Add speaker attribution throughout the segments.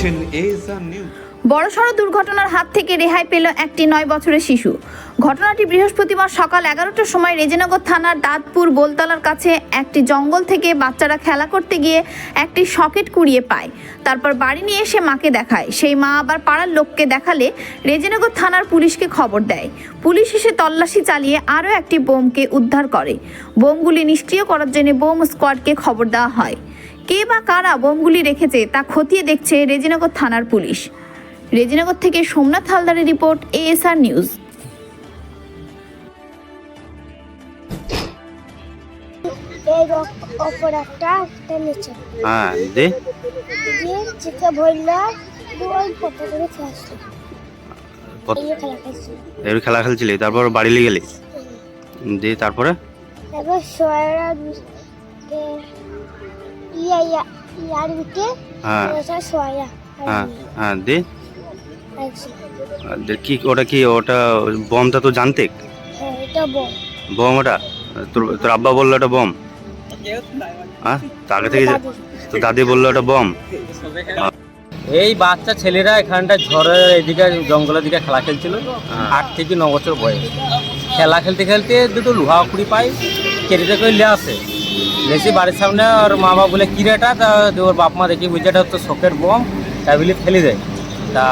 Speaker 1: দেখছেন
Speaker 2: বড়সড় দুর্ঘটনার হাত থেকে রেহাই পেল একটি নয় বছরের শিশু। ঘটনাটি বৃহস্পতিবার সকাল এগারোটার সময় রেজিনগর থানার দাঁতপুর বোলতলার কাছে একটি জঙ্গল থেকে বাচ্চারা খেলা করতে গিয়ে একটি সকেট কুড়িয়ে পায়। তারপর বাড়ি নিয়ে এসে মাকে দেখায়। সেই মা আবার পাড়ার লোককে দেখালে রেজিনগর থানার পুলিশকে খবর দেয়। পুলিশ এসে তল্লাশি চালিয়ে আরও একটি বোমকে উদ্ধার করে। বোমগুলি নিষ্ক্রিয় করার জন্য বোম স্কোয়াডকে খবর দেওয়া হয়। কে বা কারা বোমগুলি রেখেছে তা খতিয়ে দেখছে রেজিনগর থানার পুলিশ। রেজিনগর থেকে সোমনাথ হালদারের রিপোর্ট এএসআর নিউজ।
Speaker 3: এই নিচে।
Speaker 4: হ্যাঁ দে।
Speaker 3: দিয়ে চিকে করে খেলা খেলছিল
Speaker 4: খেলা খেলছিলি তারপর বাড়ি নিয়ে গেলি? দিয়ে তারপরে?
Speaker 3: তারপর সোয়ারা ইয়া ইয়া ইয়ার
Speaker 4: হ্যাঁ
Speaker 3: সোয়া
Speaker 4: হ্যাঁ হ্যাঁ দে
Speaker 3: আচ্ছা
Speaker 4: আর কি ওটা কি ওটা বমটা তো জানতে
Speaker 3: হ্যাঁ এটা বল
Speaker 4: বম ওটা তোর তোর আব্বা বলল ওটা বম হ্যাঁ তো থেকে তো দাদি বলল ওটা বম
Speaker 5: এই বাচ্চা ছেলেরা এখানটা ঝড়ের এদিকে জঙ্গলের দিকে খেলা খেলছিল। আট থেকে ন বছর বয়স। খেলা খেলতে খেলতে দুটো লোহা কুড়ি পাই কেটে করে নিয়ে আসে লেসি বাড়ির সামনে ওর মা বাবা বলে, কি রেটা তা ওর বাপ মা দেখি বুঝে এটা তো শোকের বম তাই বলে ফেলে দেয় তা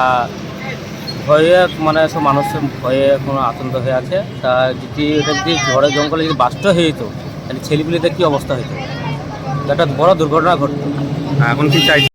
Speaker 5: ভয়ে মানে সব মানুষ ভয়ে কোনো আতঙ্ক হয়ে আছে। তা যদি এটা যদি ঝড়ে জঙ্গলে যদি বাস্ট হয়ে যেত, তাহলে ছেলেগুলিতে কী অবস্থা হতো একটা বড় দুর্ঘটনা ঘটতো।
Speaker 4: এখন কি চাইছে